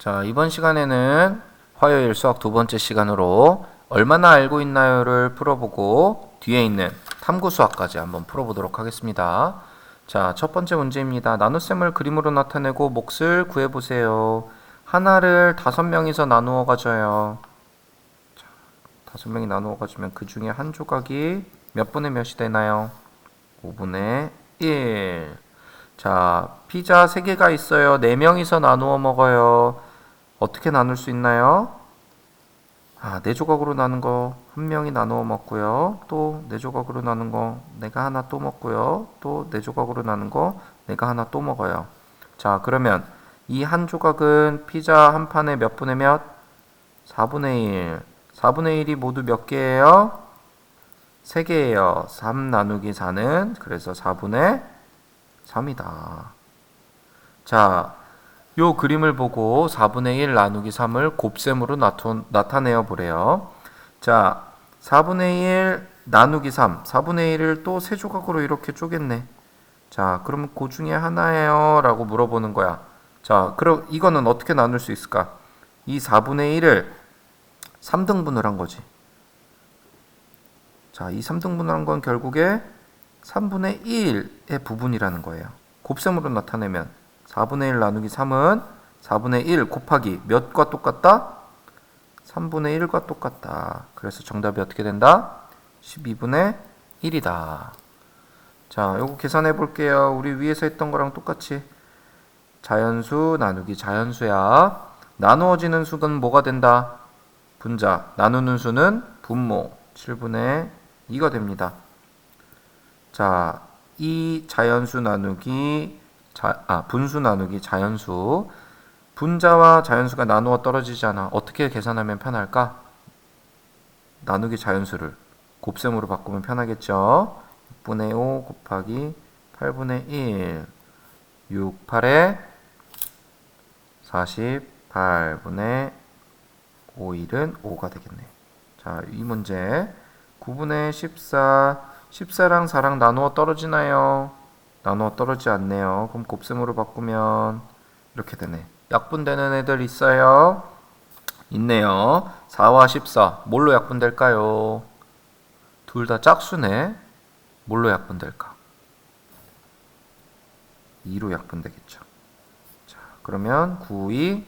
자, 이번 시간에는 화요일 수학 두 번째 시간으로 얼마나 알고 있나요를 풀어보고 뒤에 있는 탐구 수학까지 한번 풀어보도록 하겠습니다. 자, 첫 번째 문제입니다. 나눗셈을 그림으로 나타내고 몫을 구해보세요. 하나를 다섯 명이서 나누어 가져요. 자, 다섯 명이 나누어 가지면 그 중에 한 조각이 몇 분의 몇이 되나요? 5분의 1. 자, 피자 3개가 있어요. 4명이서 나누어 먹어요. 어떻게 나눌 수 있나요? 아, 네 조각으로 나눈 거 한 명이 나누어 먹고요. 또 네 조각으로 나눈 거 내가 하나 또 먹고요. 또 네 조각으로 나눈 거 내가 하나 또 먹어요. 자, 그러면 이 한 조각은 피자 한 판에 몇 분의 몇? 4분의 1. 4분의 1이 모두 몇 개예요? 3개예요. 3 나누기 4는 그래서 4분의 3이다. 자, 요 그림을 보고 4분의 1 나누기 3을 곱셈으로 나토, 나타 내어 보래요. 자, 4분의 1 나누기 3. 4분의 1을 또 세 조각으로 이렇게 쪼갰네. 자, 그럼 그 중에 하나예요? 라고 물어보는 거야. 자, 그럼 이거는 어떻게 나눌 수 있을까? 이 4분의 1을 3등분을 한 거지. 자, 이 3등분을 한 건 결국에 3분의 1의 부분이라는 거예요. 곱셈으로 나타내면 4분의 1 나누기 3은 4분의 1 곱하기 몇과 똑같다? 3분의 1과 똑같다. 그래서 정답이 어떻게 된다? 12분의 1이다. 자, 요거 계산해 볼게요. 우리 위에서 했던 거랑 똑같이 자연수 나누기 자연수야. 나누어지는 수는 뭐가 된다? 분자. 나누는 수는 분모. 7분의 2가 됩니다. 자, 이 자연수 나누기 자, 아, 분수 나누기 자연수. 분자와 자연수가 나누어 떨어지잖아. 어떻게 계산하면 편할까? 나누기 자연수를 곱셈으로 바꾸면 편하겠죠. 6분의 5 곱하기 8분의 1. 6, 8에 48분의 5, 1은 5가 되겠네. 자, 이 문제 9분의 14, 14랑 4랑 나누어 떨어지나요? 나누어 떨어지지 않네요. 그럼 곱셈으로 바꾸면 이렇게 되네. 약분되는 애들 있어요? 있네요. 4와 14 뭘로 약분될까요? 둘 다 짝수네. 뭘로 약분될까? 2로 약분되겠죠. 자, 그러면 9, 2,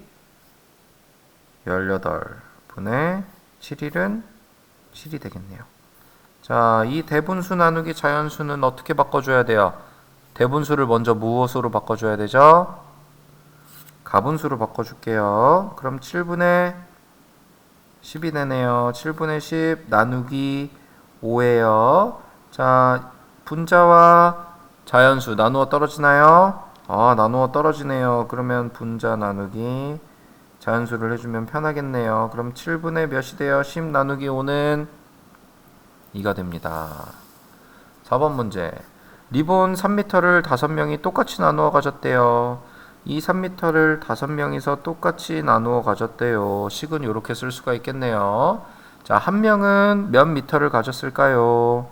18분의 7일은 7이 되겠네요. 자, 이 대분수 나누기 자연수는 어떻게 바꿔줘야 돼요? 대분수를 먼저 무엇으로 바꿔줘야 되죠? 가분수로 바꿔줄게요. 그럼 7분의 10이 되네요. 7분의 10 나누기 5예요. 자, 분자와 자연수 나누어 떨어지나요? 아, 나누어 떨어지네요. 그러면 분자 나누기 자연수를 해주면 편하겠네요. 그럼 7분의 몇이 돼요? 10 나누기 5는 2가 됩니다. 4번 문제. 리본 3m를 5명이 똑같이 나누어 가졌대요. 이 3m를 5명이서 똑같이 나누어 가졌대요. 식은 이렇게 쓸 수가 있겠네요. 자, 한 명은 몇 미터를 가졌을까요?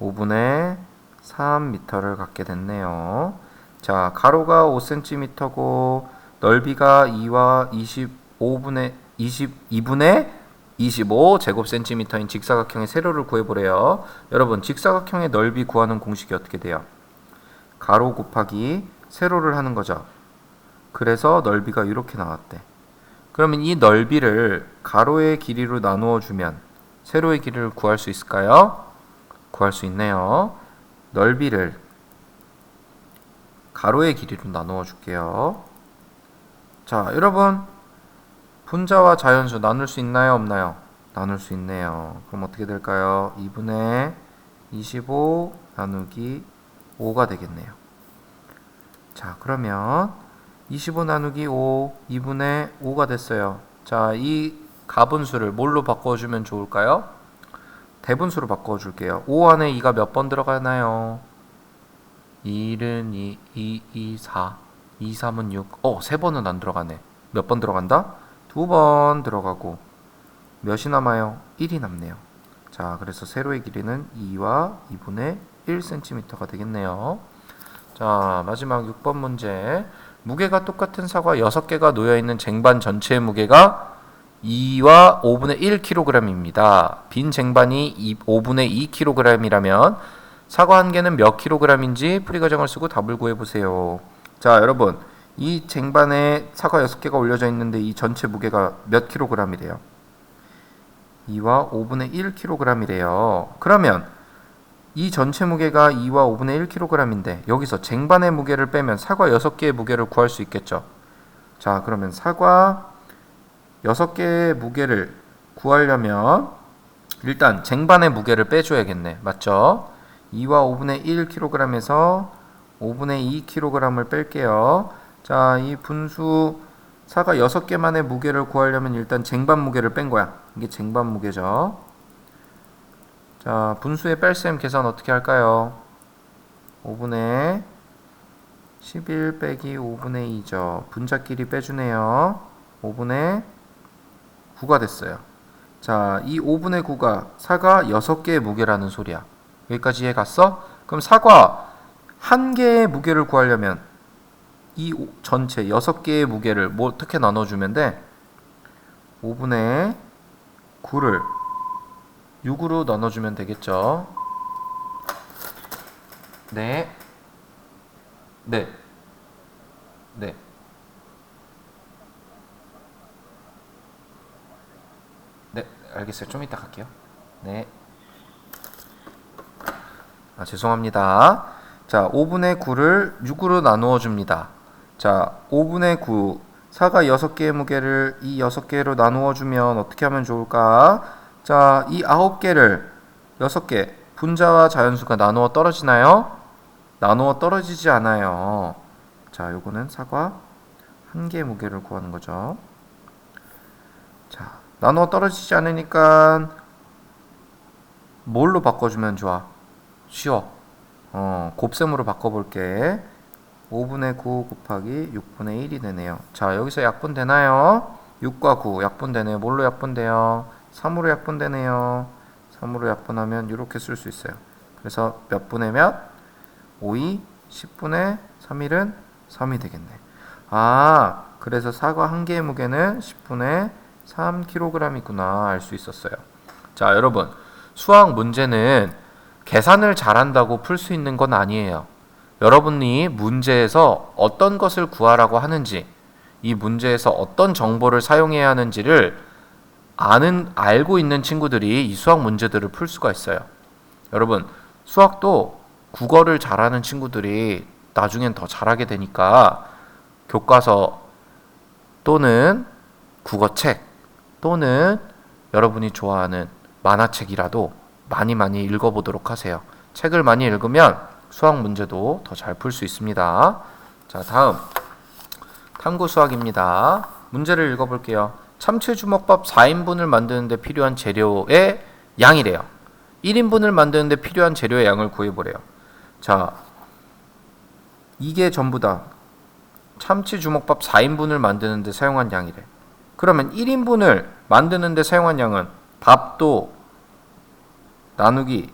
5분의 3m를 갖게 됐네요. 자, 가로가 5cm고 넓이가 2와 25분의 22분의 25 제곱센티미터인 직사각형의 세로를 구해보래요. 여러분, 직사각형의 넓이 구하는 공식이 어떻게 돼요? 가로 곱하기 세로를 하는 거죠. 그래서 넓이가 이렇게 나왔대. 그러면 이 넓이를 가로의 길이로 나누어 주면 세로의 길이를 구할 수 있을까요? 구할 수 있네요. 넓이를 가로의 길이로 나누어 줄게요. 자, 여러분 분자와 자연수 나눌 수 있나요? 없나요? 나눌 수 있네요. 그럼 어떻게 될까요? 2분의 25 나누기 5가 되겠네요. 자, 그러면 25 나누기 5, 2분의 5가 됐어요. 자, 이 가분수를 뭘로 바꿔주면 좋을까요? 대분수로 바꿔줄게요. 5 안에 2가 몇 번 들어가나요? 1은 2, 2, 2, 4, 2, 3은 6. 어, 세 번은 안 들어가네. 몇 번 들어간다? 두 번 들어가고 몇이 남아요? 1이 남네요. 자, 그래서 세로의 길이는 2와 2분의 1cm가 되겠네요. 자, 마지막 6번 문제. 무게가 똑같은 사과 6개가 놓여 있는 쟁반 전체의 무게가 2와 5분의 1kg입니다. 빈 쟁반이 2, 5분의 2kg이라면 사과 한 개는 몇 kg인지 풀이 과정을 쓰고 답을 구해 보세요. 자, 여러분. 이 쟁반에 사과 6개가 올려져 있는데 이 전체 무게가 몇 kg이래요? 2와 5분의 1kg이래요. 그러면 이 전체 무게가 2와 5분의 1kg인데 여기서 쟁반의 무게를 빼면 사과 6개의 무게를 구할 수 있겠죠. 자, 그러면 사과 6개의 무게를 구하려면 일단 쟁반의 무게를 빼줘야겠네. 맞죠? 2와 5분의 1kg에서 5분의 2kg을 뺄게요. 자, 이 분수 사과 6개만의 무게를 구하려면 일단 쟁반 무게를 뺀 거야. 이게 쟁반 무게죠. 자, 분수의 뺄셈 계산 어떻게 할까요? 5분의 11 빼기 5분의 2죠. 분자끼리 빼주네요. 5분의 9가 됐어요. 자, 이 5분의 9가 사과 6개의 무게라는 소리야. 여기까지 이해 갔어? 그럼 사과 한 개의 무게를 구하려면 이 전체 6개의 무게를 뭐 어떻게 나눠주면 돼? 5분의 9를 6으로 나눠주면 되겠죠. 네. 네. 네. 네, 알겠어요. 좀 이따 갈게요. 네. 아, 죄송합니다. 자, 5분의 9를 6으로 나누어 줍니다. 자, 5분의 9. 사가 6개의 무게를 이 6개로 나누어 주면 어떻게 하면 좋을까? 자, 이 9개를 6개 분자와 자연수가 나누어 떨어지나요? 나누어 떨어지지 않아요. 자, 요거는 사과 한 개의 무게를 구하는 거죠. 자, 나누어 떨어지지 않으니까 뭘로 바꿔주면 좋아? 쉬워. 어, 곱셈으로 바꿔볼게. 5분의 9 곱하기 6분의 1이 되네요. 자, 여기서 약분 되나요? 6과 9 약분 되네요. 뭘로 약분돼요? 3으로 약분되네요. 3으로 약분하면 이렇게 쓸 수 있어요. 그래서 몇 분의 몇? 5이 10분의 3일은 3이 되겠네. 아, 그래서 사과 한 개의 무게는 10분의 3kg이구나 알 수 있었어요. 자, 여러분. 수학 문제는 계산을 잘한다고 풀 수 있는 건 아니에요. 여러분이 문제에서 어떤 것을 구하라고 하는지, 이 문제에서 어떤 정보를 사용해야 하는지를 아는 알고 있는 친구들이 이 수학 문제들을 풀 수가 있어요. 여러분, 수학도 국어를 잘하는 친구들이 나중엔 더 잘하게 되니까 교과서 또는 국어책 또는 여러분이 좋아하는 만화책이라도 많이 많이 읽어보도록 하세요. 책을 많이 읽으면 수학 문제도 더 잘 풀 수 있습니다. 자, 다음 탐구 수학입니다. 문제를 읽어볼게요. 참치 주먹밥 4인분을 만드는데 필요한 재료의 양이래요. 1인분을 만드는데 필요한 재료의 양을 구해보래요. 자, 이게 전부 다 참치 주먹밥 4인분을 만드는데 사용한 양이래. 그러면 1인분을 만드는데 사용한 양은 밥도 나누기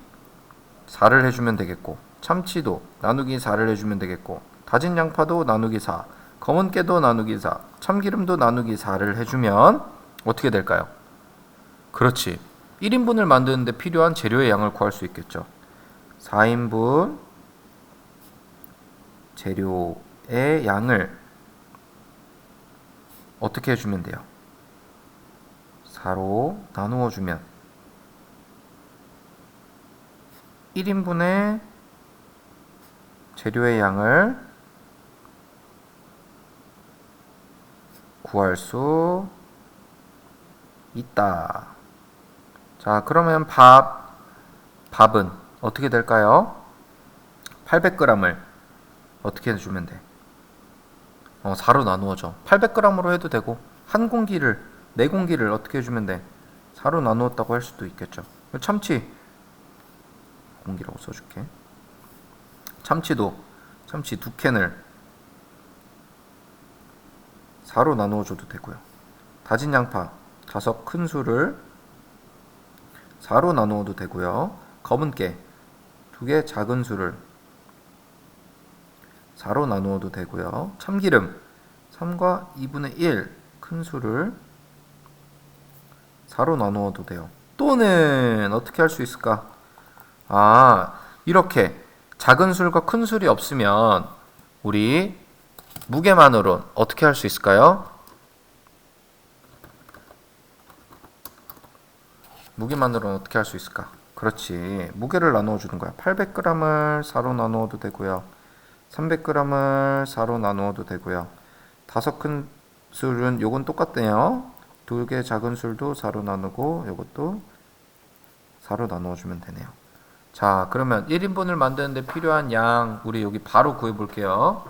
4를 해주면 되겠고 참치도 나누기 4를 해주면 되겠고 다진 양파도 나누기 4 검은 깨도 나누기 4 참기름도 나누기 4를 해주면 어떻게 될까요? 그렇지 1인분을 만드는데 필요한 재료의 양을 구할 수 있겠죠 4인분 재료의 양을 어떻게 해주면 돼요? 4로 나누어 주면 1인분의 재료의 양을 구할 수 있다. 자, 그러면 밥, 밥은 어떻게 될까요? 800g을 어떻게 해주면 돼? 어, 4로 나누어져. 800g으로 해도 되고, 한 공기를, 네 공기를 어떻게 해주면 돼? 4로 나누었다고 할 수도 있겠죠. 참치, 공기라고 써줄게. 참치도 참치 두 캔을 4로 나누어 줘도 되고요. 다진 양파 다섯 큰 수를 4로 나누어도 되고요. 검은 깨 두 개 작은 수를 4로 나누어도 되고요. 참기름 3과 2분의 1 큰 수를 4로 나누어도 돼요. 또는 어떻게 할 수 있을까? 아, 이렇게 작은 술과 큰 술이 없으면 우리 무게만으로 어떻게 할 수 있을까요? 무게만으로는 어떻게 할 수 있을까? 그렇지. 무게를 나누어 주는 거야. 800g을 4로 나누어도 되고요. 300g을 4로 나누어도 되고요. 다섯 큰 술은 요건 똑같네요. 두 개 작은 술도 4로 나누고 요것도 4로 나누어 주면 되네요. 자, 그러면 1인분을 만드는데 필요한 양 우리 여기 바로 구해 볼게요.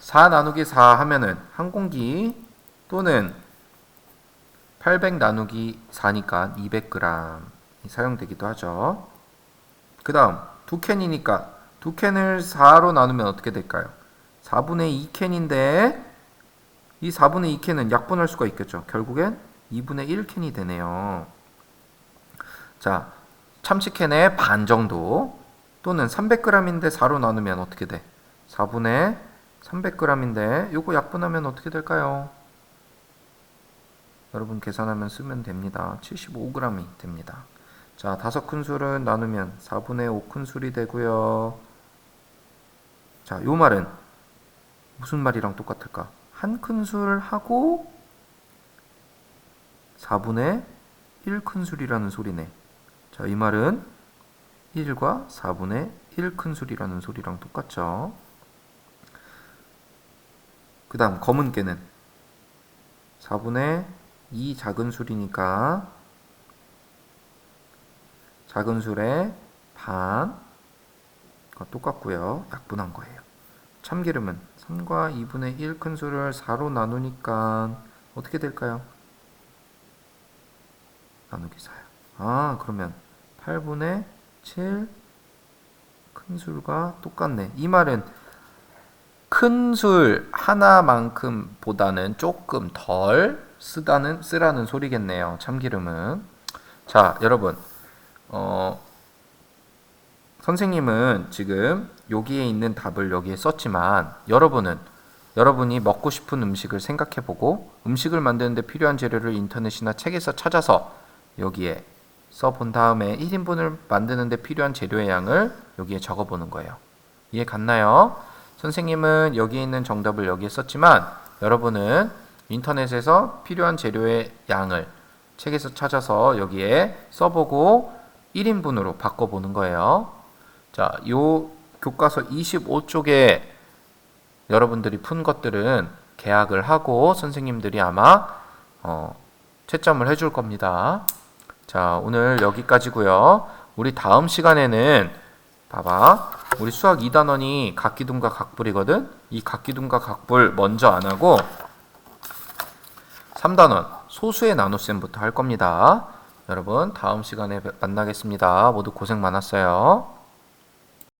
4 나누기 4 하면은 한 공기 또는 800 나누기 4니까 200g 사용되기도 하죠. 그 다음 두 캔이니까 두 캔을 4로 나누면 어떻게 될까요? 4분의 2캔인데 이 4분의 2캔은 약분할 수가 있겠죠. 결국엔 2분의 1캔이 되네요. 자, 참치캔의 반 정도 또는 300g인데 4로 나누면 어떻게 돼? 4분의 300g인데 요거 약분하면 어떻게 될까요? 여러분 계산하면 쓰면 됩니다. 75g이 됩니다. 자, 다섯 큰술은 나누면 4분의 5 큰술이 되고요. 자, 요 말은 무슨 말이랑 똑같을까? 한 큰술 하고 4분의 1 큰술이라는 소리네. 자, 이 말은 1과 4분의 1 큰술이라는 소리랑 똑같죠. 그 다음 검은 깨는 4분의 2 작은 술이니까 작은 술의 반과 똑같고요. 약분한 거예요. 참기름은 3과 2분의 1 큰 술을 4로 나누니까 어떻게 될까요? 나누기 4요. 아, 그러면 8분의 7 큰 술과 똑같네. 이 말은 큰 술 하나만큼 보다는 조금 덜 쓰다는 쓰라는 소리겠네요. 참기름은. 자, 여러분. 어 선생님은 지금 여기에 있는 답을 여기에 썼지만 여러분은 여러분이 먹고 싶은 음식을 생각해 보고 음식을 만드는데 필요한 재료를 인터넷이나 책에서 찾아서 여기에 써 본 다음에 1인분을 만드는데 필요한 재료의 양을 여기에 적어 보는 거예요. 이해 갔나요? 선생님은 여기 있는 정답을 여기에 썼지만 여러분은 인터넷에서 필요한 재료의 양을 책에서 찾아서 여기에 써보고 1인분으로 바꿔보는 거예요. 자, 요 교과서 25쪽에 여러분들이 푼 것들은 계약을 하고 선생님들이 아마 어, 채점을 해줄 겁니다. 자, 오늘 여기까지고요. 우리 다음 시간에는 봐봐. 우리 수학 2단원이 각기둥과 각불이거든. 이 각기둥과 각불 먼저 안 하고 3단원 소수의 나눗셈부터 할 겁니다. 여러분 다음 시간에 만나겠습니다. 모두 고생 많았어요.